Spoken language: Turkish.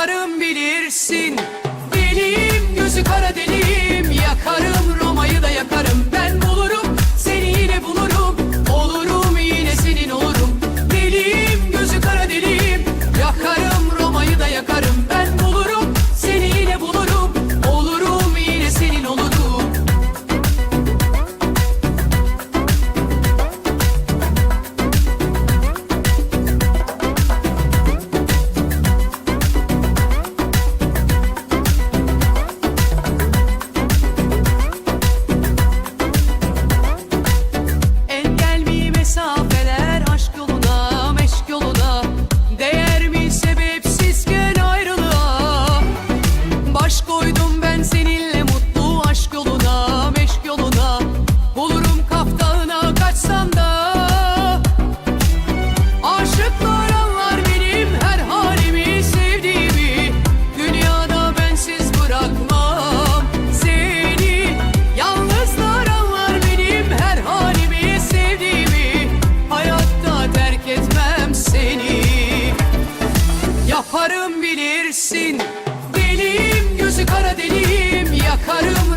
Yaparım bilirsin. Deliyim gözü kara deliyim Yakarım Baharım bilirsin. Deliyim gözü kara deliyim Yakarım